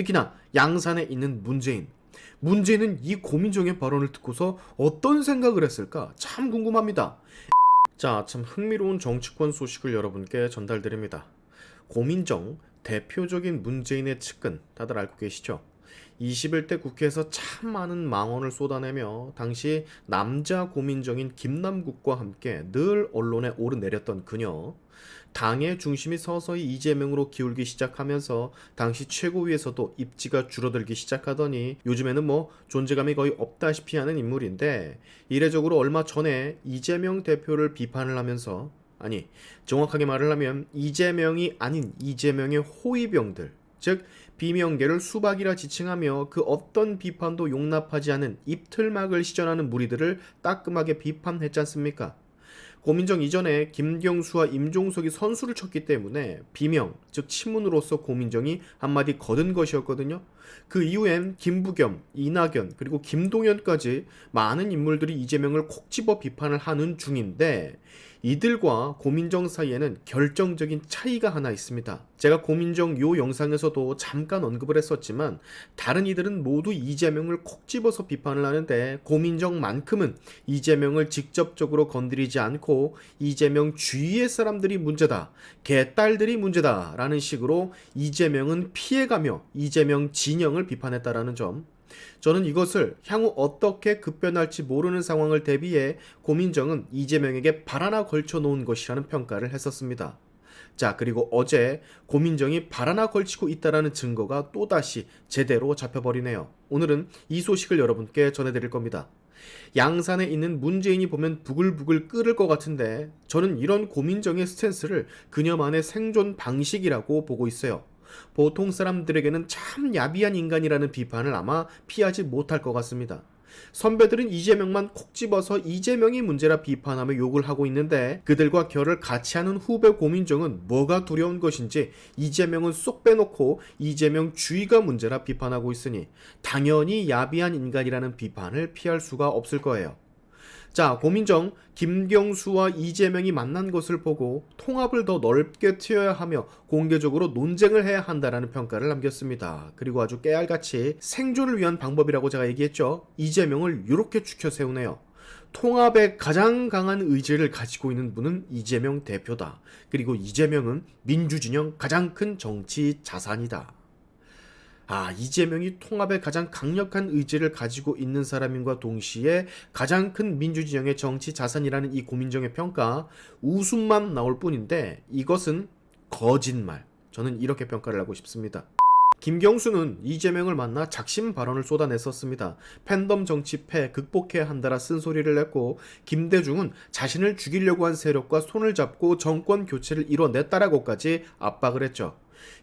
특히나 양산에 있는 문재인. 문재인은 이 고민정의 발언을 듣고서 어떤 생각을 했을까 참 궁금합니다. 자, 참 흥미로운 정치권 소식을 여러분께 전달드립니다. 고민정 대표적인 문재인의 측근 다들 알고 계시죠? 21대 국회에서 참 많은 망언을 쏟아내며 당시 남자 고민정인 김남국과 함께 늘 언론에 오르내렸던 그녀. 당의 중심이 서서히 이재명으로 기울기 시작하면서 당시 최고위에서도 입지가 줄어들기 시작하더니 요즘에는 뭐 존재감이 거의 없다시피 하는 인물인데 이례적으로 얼마 전에 이재명 대표를 비판을 하면서 아니 정확하게 말을 하면 이재명이 아닌 이재명의 호위병들 즉 비명계를 수박이라 지칭하며 그 어떤 비판도 용납하지 않은 입틀막을 시전하는 무리들을 따끔하게 비판했지 않습니까? 고민정 이전에 김경수와 임종석이 선수를 쳤기 때문에 비명, 즉 친문으로서 고민정이 한마디 거둔 것이었거든요. 그 이후엔 김부겸, 이낙연, 그리고 김동연까지 많은 인물들이 이재명을 콕 집어 비판을 하는 중인데 이들과 고민정 사이에는 결정적인 차이가 하나 있습니다. 제가 고민정 요 영상에서도 잠깐 언급을 했었지만 다른 이들은 모두 이재명을 콕 집어서 비판을 하는데 고민정만큼은 이재명을 직접적으로 건드리지 않고 이재명 주위의 사람들이 문제다. 개딸들이 문제다. 라는 식으로 이재명은 피해가며 이재명 진영을 비판했다라는 점. 저는 이것을 향후 어떻게 급변할지 모르는 상황을 대비해 고민정은 이재명에게 발 하나 걸쳐 놓은 것이라는 평가를 했었습니다. 자, 그리고 어제 고민정이 발 하나 걸치고 있다라는 증거가 또다시 제대로 잡혀버리네요. 오늘은 이 소식을 여러분께 전해드릴 겁니다. 양산에 있는 문재인이 보면 부글부글 끓을 것 같은데 저는 이런 고민정의 스탠스를 그녀만의 생존 방식이라고 보고 있어요. 보통 사람들에게는 참 야비한 인간이라는 비판을 아마 피하지 못할 것 같습니다. 선배들은 이재명만 콕 집어서 이재명이 문제라 비판하며 욕을 하고 있는데 그들과 결을 같이 하는 후배 고민정은 뭐가 두려운 것인지 이재명은 쏙 빼놓고 이재명 주의가 문제라 비판하고 있으니 당연히 야비한 인간이라는 비판을 피할 수가 없을 거예요. 자, 고민정, 김경수와 이재명이 만난 것을 보고 통합을 더 넓게 튀어야 하며 공개적으로 논쟁을 해야 한다라는 평가를 남겼습니다. 그리고 아주 깨알같이 생존을 위한 방법이라고 제가 얘기했죠. 이재명을 이렇게 추켜 세우네요. 통합에 가장 강한 의지를 가지고 있는 분은 이재명 대표다. 그리고 이재명은 민주진영 가장 큰 정치 자산이다. 아, 이재명이 통합에 가장 강력한 의지를 가지고 있는 사람인과 동시에 가장 큰 민주진영의 정치 자산이라는 이 고민정의 평가 웃음만 나올 뿐인데 이것은 거짓말. 저는 이렇게 평가를 하고 싶습니다. 김경수는 이재명을 만나 작심 발언을 쏟아냈었습니다. 팬덤 정치패 극복해야 한다라 쓴소리를 냈고 김대중은 자신을 죽이려고 한 세력과 손을 잡고 정권 교체를 이뤄냈다라고까지 압박을 했죠.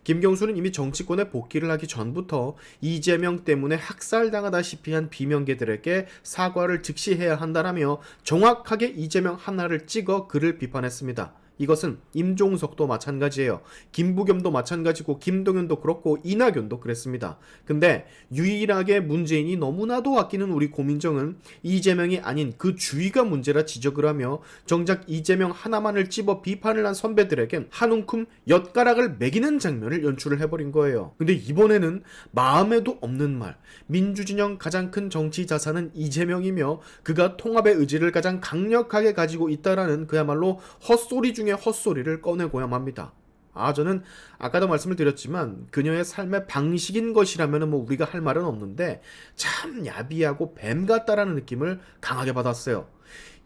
김경수는 이미 정치권에 복귀를 하기 전부터 이재명 때문에 학살당하다시피 한 비명계들에게 사과를 즉시 해야 한다라며 정확하게 이재명 하나를 찍어 그를 비판했습니다. 이것은 임종석도 마찬가지예요. 김부겸도 마찬가지고 김동연도 그렇고 이낙연도 그랬습니다. 근데 유일하게 문재인이 너무나도 아끼는 우리 고민정은 이재명이 아닌 그 주위가 문제라 지적을 하며 정작 이재명 하나만을 집어 비판을 한 선배들에겐 한 움큼 엿가락을 매기는 장면을 연출을 해버린 거예요. 근데 이번에는 마음에도 없는 말. 민주진영 가장 큰 정치 자산은 이재명이며 그가 통합의 의지를 가장 강력하게 가지고 있다라는 그야말로 헛소리 중에 헛소리를 꺼내고야 맙니다. 아, 저는 아까도 말씀을 드렸지만 그녀의 삶의 방식인 것이라면 뭐 우리가 할 말은 없는데 참 야비하고 뱀 같다라는 느낌을 강하게 받았어요.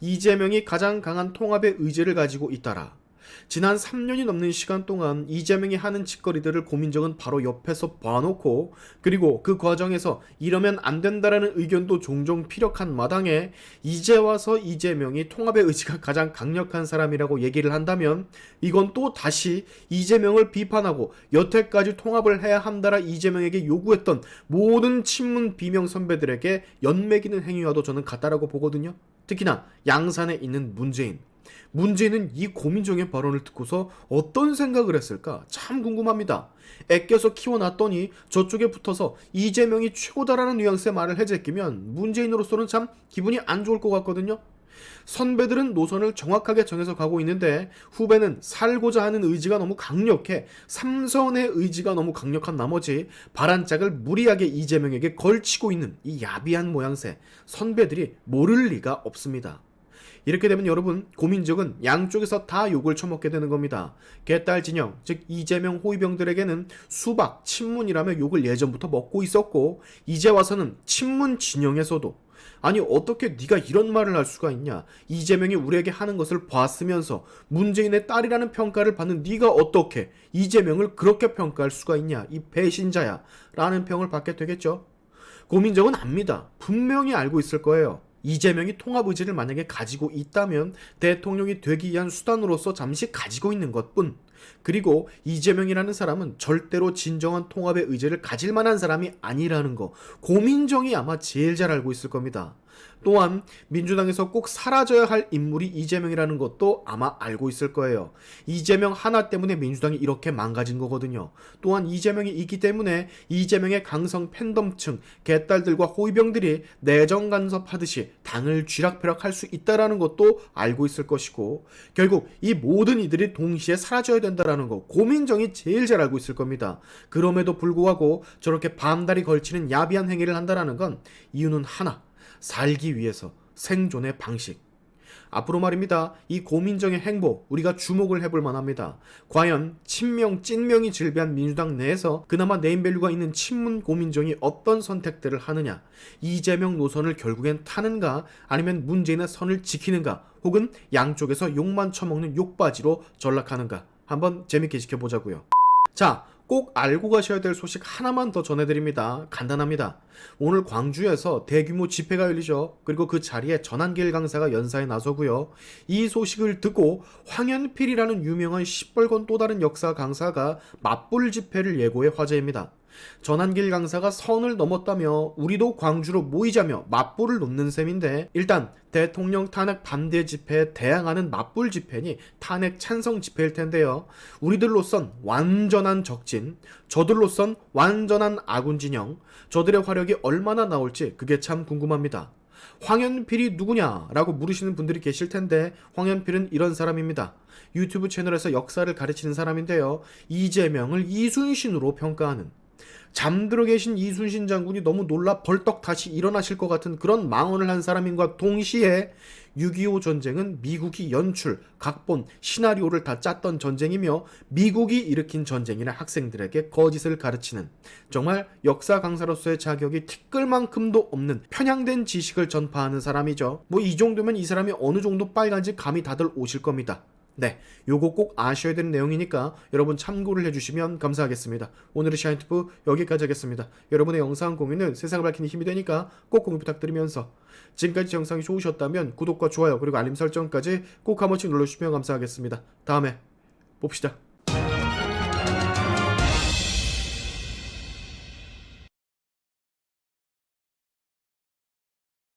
이재명이 가장 강한 통합의 의지를 가지고 있다라. 지난 3년이 넘는 시간 동안 이재명이 하는 짓거리들을 고민정은 바로 옆에서 봐놓고 그리고 그 과정에서 이러면 안 된다라는 의견도 종종 피력한 마당에 이제 와서 이재명이 통합의 의지가 가장 강력한 사람이라고 얘기를 한다면 이건 또 다시 이재명을 비판하고 여태까지 통합을 해야 한다라 이재명에게 요구했던 모든 친문 비명 선배들에게 연맥이는 행위와도 저는 같다라고 보거든요. 특히나 양산에 있는 문재인. 문재인은 이 고민정의 발언을 듣고서 어떤 생각을 했을까 참 궁금합니다. 애껴서 키워놨더니 저쪽에 붙어서 이재명이 최고다라는 뉘앙스의 말을 해제끼면 문재인으로서는 참 기분이 안 좋을 것 같거든요. 선배들은 노선을 정확하게 정해서 가고 있는데 후배는 살고자 하는 의지가 너무 강력해 삼선의 의지가 너무 강력한 나머지 발한짝을 무리하게 이재명에게 걸치고 있는 이 야비한 모양새 선배들이 모를 리가 없습니다. 이렇게 되면 여러분 고민적은 양쪽에서 다 욕을 처먹게 되는 겁니다. 개딸 진영 즉 이재명 호위병들에게는 수박 친문이라며 욕을 예전부터 먹고 있었고 이제 와서는 친문 진영에서도 아니 어떻게 네가 이런 말을 할 수가 있냐? 이재명이 우리에게 하는 것을 봤으면서 문재인의 딸이라는 평가를 받는 네가 어떻게 이재명을 그렇게 평가할 수가 있냐? 이 배신자야 라는 평을 받게 되겠죠? 고민정은 압니다. 분명히 알고 있을 거예요 이재명이 통합 의지를 만약에 가지고 있다면 대통령이 되기 위한 수단으로서 잠시 가지고 있는 것뿐 그리고 이재명이라는 사람은 절대로 진정한 통합의 의지를 가질 만한 사람이 아니라는 거 고민정이 아마 제일 잘 알고 있을 겁니다. 또한 민주당에서 꼭 사라져야 할 인물이 이재명이라는 것도 아마 알고 있을 거예요. 이재명 하나 때문에 민주당이 이렇게 망가진 거거든요. 또한 이재명이 있기 때문에 이재명의 강성 팬덤층, 개딸들과 호위병들이 내정 간섭하듯이 당을 쥐락펴락할 수 있다라는 것도 알고 있을 것이고 결국 이 모든 이들이 동시에 사라져야 된다라는 거 고민정이 제일 잘 알고 있을 겁니다. 그럼에도 불구하고 저렇게 반달이 걸치는 야비한 행위를 한다라는 건 이유는 하나. 살기 위해서 생존의 방식. 앞으로 말입니다. 이 고민정의 행보 우리가 주목을 해볼 만합니다. 과연 친명 찐명이 질비한 민주당 내에서 그나마 네임밸류가 있는 친문 고민정이 어떤 선택들을 하느냐 이재명 노선을 결국엔 타는가 아니면 문재인의 선을 지키는가 혹은 양쪽에서 욕만 처먹는 욕바지로 전락하는가 한번 재밌게 지켜보자고요. 자, 꼭 알고 가셔야 될 소식 하나만 더 전해드립니다. 간단합니다. 오늘 광주에서 대규모 집회가 열리죠. 그리고 그 자리에 전한길 강사가 연사에 나서고요. 이 소식을 듣고 황현필이라는 유명한 시뻘건 또 다른 역사 강사가 맞불 집회를 예고해 화제입니다. 전한길 강사가 선을 넘었다며 우리도 광주로 모이자며 맞불을 놓는 셈인데 일단 대통령 탄핵 반대 집회에 대항하는 맞불 집회니 탄핵 찬성 집회일 텐데요. 우리들로선 완전한 적진, 저들로선 완전한 아군 진영, 저들의 화력이 얼마나 나올지 그게 참 궁금합니다. 황현필이 누구냐라고 물으시는 분들이 계실 텐데 황현필은 이런 사람입니다. 유튜브 채널에서 역사를 가르치는 사람인데요. 이재명을 이순신으로 평가하는 잠들어 계신 이순신 장군이 너무 놀라 벌떡 다시 일어나실 것 같은 그런 망언을 한 사람인과 동시에 6.25 전쟁은 미국이 연출, 각본, 시나리오를 다 짰던 전쟁이며 미국이 일으킨 전쟁이라 학생들에게 거짓을 가르치는 정말 역사 강사로서의 자격이 티끌만큼도 없는 편향된 지식을 전파하는 사람이죠. 뭐 이 정도면 이 사람이 어느 정도 빨간지 감이 다들 오실 겁니다. 네, 요거 꼭 아셔야 되는 내용이니까 여러분 참고를 해주시면 감사하겠습니다. 오늘의 샤인투프 여기까지 하겠습니다. 여러분의 영상 공유는 세상을 밝히는 힘이 되니까 꼭 공유 부탁드리면서 지금까지 영상이 좋으셨다면 구독과 좋아요 그리고 알림 설정까지 꼭 한 번씩 눌러주시면 감사하겠습니다. 다음에 봅시다.